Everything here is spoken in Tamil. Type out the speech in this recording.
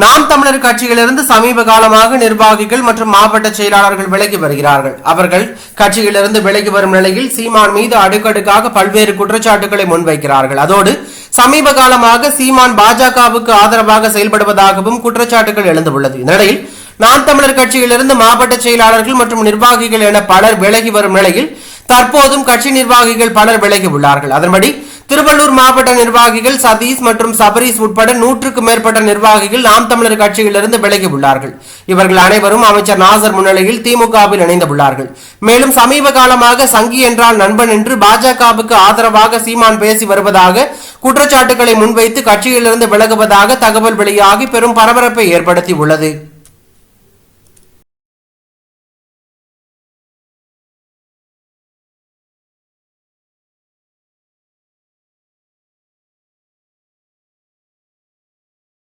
நாம் தமிழர் கட்சியிலிருந்து சமீப காலமாக நிர்வாகிகள் மற்றும் மாவட்ட செயலாளர்கள் விலகி வருகிறார்கள். அவர்கள் கட்சியிலிருந்து விலகி வரும் நிலையில் சீமான் மீது அடுக்கடுக்காக பல்வேறு குற்றச்சாட்டுகளை முன்வைக்கிறார்கள். அதோடு சமீப காலமாக சீமான் பாஜகவுக்கு ஆதரவாக செயல்படுவதாகவும் குற்றச்சாட்டுகள் எழுந்துள்ளது. இந்நிலையில் நாம் தமிழர் கட்சியிலிருந்து மாவட்ட செயலாளர்கள் மற்றும் நிர்வாகிகள் என பலர் விலகி வரும் நிலையில் தற்போதும் கட்சி நிர்வாகிகள் பலர் விலகி உள்ளார்கள். அதன்படி திருவள்ளூர் மாவட்ட நிர்வாகிகள் சதீஷ் மற்றும் சபரீஷ் உட்பட நூற்றுக்கும் மேற்பட்ட நிர்வாகிகள் நாம் தமிழர் கட்சியிலிருந்து விலகி உள்ளார்கள் இவர்கள் அனைவரும் அமைச்சர் நாசர் முன்னிலையில் திமுகவில் இணைந்துள்ளார்கள். மேலும் சமீப காலமாக சங்கி என்றால் நண்பன் என்று பாஜகவுக்கு ஆதரவாக சீமான் பேசி வருவதாக குற்றச்சாட்டுகளை முன்வைத்து கட்சியிலிருந்து விலகுவதாக தகவல் வெளியாகி பெரும் பரபரப்பை ஏற்படுத்தி உள்ளது